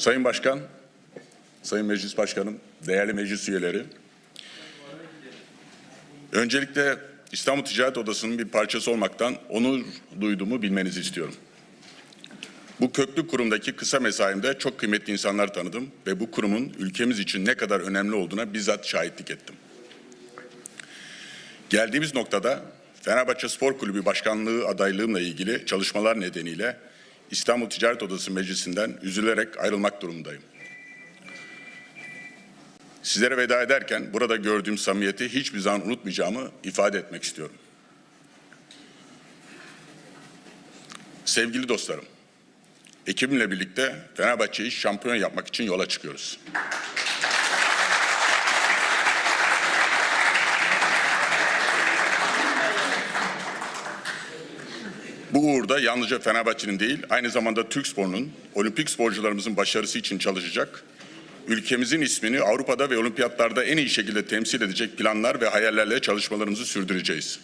Sayın Başkan, Sayın Meclis Başkanım, değerli meclis üyeleri. Öncelikle İstanbul Ticaret Odası'nın bir parçası olmaktan onur duyduğumu bilmenizi istiyorum. Bu köklü kurumdaki kısa mesaimde çok kıymetli insanlar tanıdım ve bu kurumun ülkemiz için ne kadar önemli olduğuna bizzat şahitlik ettim. Geldiğimiz noktada Fenerbahçe Spor Kulübü Başkanlığı adaylığımla ilgili çalışmalar nedeniyle İstanbul Ticaret Odası Meclisi'nden üzülerek ayrılmak durumundayım. Sizlere veda ederken burada gördüğüm samimiyeti hiçbir zaman unutmayacağımı ifade etmek istiyorum. Sevgili dostlarım, ekibimle birlikte Fenerbahçe'yi şampiyon yapmak için yola çıkıyoruz. Bu uğurda yalnızca Fenerbahçe'nin değil, aynı zamanda Türk sporunun, olimpik sporcularımızın başarısı için çalışacak, ülkemizin ismini Avrupa'da ve olimpiyatlarda en iyi şekilde temsil edecek planlar ve hayallerle çalışmalarımızı sürdüreceğiz.